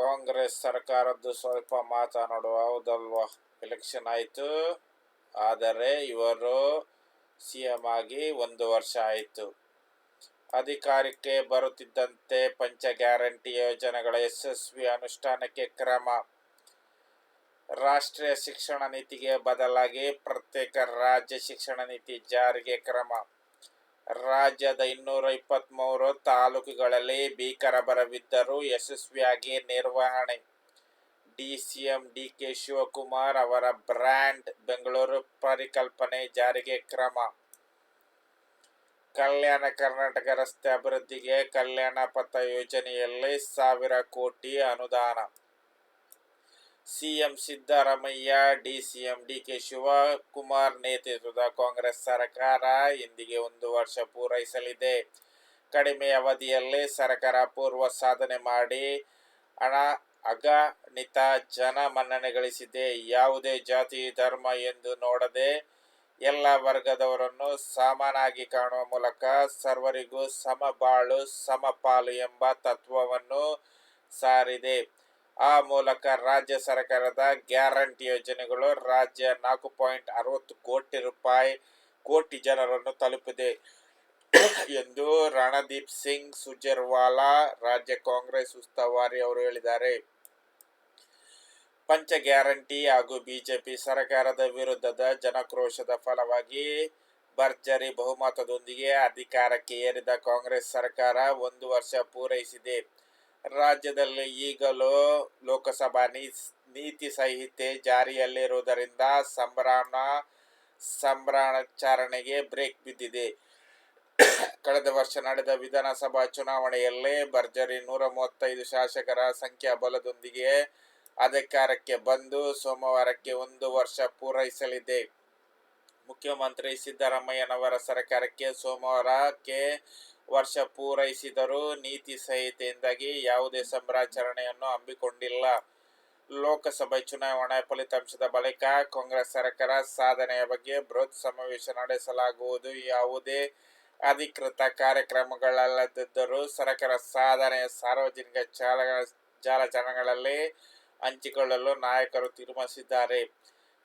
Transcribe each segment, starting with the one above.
ಕಾಂಗ್ರೆಸ್ ಸರ್ಕಾರದ್ದು ಸ್ವಲ್ಪ ಮಾತನಾಡುವ ಹೌದಲ್ವಾ? ಎಲೆಕ್ಷನ್ ಆಯಿತು. ಆದರೆ ಇವರು ಸಿ ಎಂ ಆಗಿ ಒಂದು ವರ್ಷ ಆಯಿತು. ಅಧಿಕಾರಕ್ಕೆ ಬರುತ್ತಿದ್ದಂತೆ ಪಂಚ ಗ್ಯಾರಂಟಿ ಯೋಜನೆಗಳ ಯಶಸ್ವಿ ಅನುಷ್ಠಾನಕ್ಕೆ ಕ್ರಮ. ರಾಷ್ಟ್ರೀಯ ಶಿಕ್ಷಣ ನೀತಿಗೆ ಬದಲಾಗಿ ಪ್ರತ್ಯೇಕ ರಾಜ್ಯ ಶಿಕ್ಷಣ ನೀತಿ ಜಾರಿಗೆ ಕ್ರಮ. ರಾಜ್ಯದ ಇನ್ನೂರ ಇಪ್ಪತ್ತ್ಮೂರು ತಾಲೂಕುಗಳಲ್ಲಿ ಭೀಕರ ಬರವಿದ್ದರೂ ಯಶಸ್ವಿಯಾಗಿ ನಿರ್ವಹಣೆ. ಡಿಸಿಎಂ ಡಿಕೆ ಶಿವಕುಮಾರ್ ಅವರ ಬ್ರ್ಯಾಂಡ್ ಬೆಂಗಳೂರು ಪರಿಕಲ್ಪನೆ ಜಾರಿಗೆ ಕ್ರಮ. ಕಲ್ಯಾಣ ಕರ್ನಾಟಕ ರಸ್ತೆ ಅಭಿವೃದ್ಧಿಗೆ ಕಲ್ಯಾಣ ಪಥ ಯೋಜನೆಯಲ್ಲಿ ಸಾವಿರ ಕೋಟಿ ಅನುದಾನ. CM Siddaramaiah DCM D K Shivakumar ನೇತೃತ್ವದ ಕಾಂಗ್ರೆಸ್ ಸರ್ಕಾರ ಇಂದಿಗೆ ಒಂದು ವರ್ಷ ಪೂರೈಸಲಿದೆ. ಕಡಿಮೆ ಅವಧಿಯಲ್ಲಿ ಸರ್ಕಾರ ಪೂರ್ವ ಸಾಧನೆ ಮಾಡಿ ಹಣ ಅಗಣಿತ ಜನ ಮನ್ನಣೆ ಗಳಿಸಿದೆ ಯಾವುದೇ ಜಾತಿ, ಧರ್ಮ ಎಂದು ನೋಡದೆ ಎಲ್ಲ ವರ್ಗದವರನ್ನು ಸಮನಾಗಿ ಕಾಣುವ ಮೂಲಕ ಸರ್ವರಿಗೂ ಸಮಬಾಳು, ಸಮಪಾಲು ಎಂಬ ತತ್ವವನ್ನು ಸಾರಿದೆ. ಆ ಮೂಲಕ ರಾಜ್ಯ ಸರ್ಕಾರದ ಗ್ಯಾರಂಟಿ ಯೋಜನೆಗಳು ರಾಜ್ಯ ನಾಲ್ಕು ಪಾಯಿಂಟ್ ಅರವತ್ತು ಕೋಟಿ ರೂಪಾಯಿ ಕೋಟಿ ಜನರನ್ನು ತಲುಪಿದೆ. ಎಂದು ರಣದೀಪ್ ಸಿಂಗ್ ಸುಜರ್ವಾಲಾ ರಾಜ್ಯ ಕಾಂಗ್ರೆಸ್ ಉಸ್ತುವಾರಿ ಅವರು ಹೇಳಿದ್ದಾರೆ. ಪಂಚ ಗ್ಯಾರಂಟಿ ಹಾಗೂ ಬಿಜೆಪಿ ಸರ್ಕಾರದ ವಿರುದ್ಧದ ಜನಕ್ರೋಶದ ಫಲವಾಗಿ ಭರ್ಜರಿ ಬಹುಮತದೊಂದಿಗೆ ಅಧಿಕಾರಕ್ಕೆ ಏರಿದ ಕಾಂಗ್ರೆಸ್ ಸರ್ಕಾರ ಒಂದು ವರ್ಷ ಪೂರೈಸಿದೆ. ರಾಜ್ಯದಲ್ಲಿ ಈಗಲೂ ಲೋಕಸಭಾ ನೀತಿ ಸಂಹಿತೆ ಜಾರಿಯಲ್ಲಿರುವುದರಿಂದ ಸಂಭ್ರಮ ಸಂಭ್ರಮಾಚರಣೆಗೆ ಬ್ರೇಕ್ ಬಿದ್ದಿದೆ. ಕಳೆದ ವರ್ಷ ನಡೆದ ವಿಧಾನಸಭಾ ಚುನಾವಣೆಯಲ್ಲಿ ಭರ್ಜರಿ ನೂರ ಮೂವತ್ತೈದು ಶಾಸಕರ ಸಂಖ್ಯಾಬಲದೊಂದಿಗೆ ಅಧಿಕಾರಕ್ಕೆ ಬಂದು ಸೋಮವಾರಕ್ಕೆ ಒಂದು ವರ್ಷ ಪೂರೈಸಲಿದೆ. ಮುಖ್ಯಮಂತ್ರಿ ಸಿದ್ದರಾಮಯ್ಯನವರ ಸರ್ಕಾರಕ್ಕೆ ಸೋಮವಾರಕ್ಕೆ ವರ್ಷ ಪೂರೈಸಿದರೂ ನೀತಿ ಸಹಿತೆಯಿಂದಾಗಿ ಯಾವುದೇ ಸಂಭ್ರಾಚರಣೆಯನ್ನು ಹಮ್ಮಿಕೊಂಡಿಲ್ಲ. ಲೋಕಸಭೆ ಚುನಾವಣೆ ಫಲಿತಾಂಶದ ಬಳಿಕ ಕಾಂಗ್ರೆಸ್ ಸರ್ಕಾರ ಸಾಧನೆಯ ಬಗ್ಗೆ ಬೃಹತ್ ಸಮಾವೇಶ ನಡೆಸಲಾಗುವುದು. ಯಾವುದೇ ಅಧಿಕೃತ ಕಾರ್ಯಕ್ರಮಗಳಲ್ಲದಿದ್ದರೂ ಸರ್ಕಾರ ಸಾಧನೆಯ ಸಾರ್ವಜನಿಕ ಜಾಲ, ಜಾಲತಾಣಗಳಲ್ಲಿ ಹಂಚಿಕೊಳ್ಳಲು ನಾಯಕರು ತೀರ್ಮಾನಿಸಿದ್ದಾರೆ.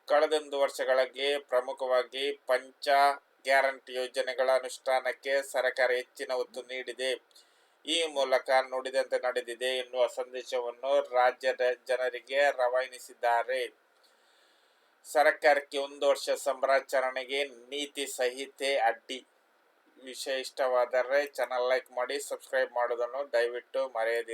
ಕಳೆದೊಂದು ವರ್ಷಗಳಲ್ಲಿ ಪ್ರಮುಖವಾಗಿ ಪಂಚ ಗ್ಯಾರಂಟಿ ಯೋಜನೆಗಳ ಅನುಷ್ಠಾನಕ್ಕೆ ಸರ್ಕಾರ ಹೆಚ್ಚಿನ ಒತ್ತು ನೀಡಿದೆ. ಈ ಮೂಲಕ ನುಡಿದಂತೆ ನಡೆದಿದೆ ಎನ್ನುವ ಸಂದೇಶವನ್ನು ರಾಜ್ಯದ ಜನರಿಗೆ ರವಾನಿಸಿದ್ದಾರೆ. ಸರ್ಕಾರಕ್ಕೆ ಒಂದು ವರ್ಷ ಸಂಭ್ರಾಚರಣೆಗೆ ನೀತಿ ಸಹಿತೆ ಅಡ್ಡಿ. ವಿಷಯ ಇಷ್ಟವಾದರೆ ಚಾನಲ್ ಲೈಕ್ ಮಾಡಿ ಸಬ್ಸ್ಕ್ರೈಬ್ ಮಾಡೋದನ್ನು ದಯವಿಟ್ಟು ಮರೆಯದಿರಿ.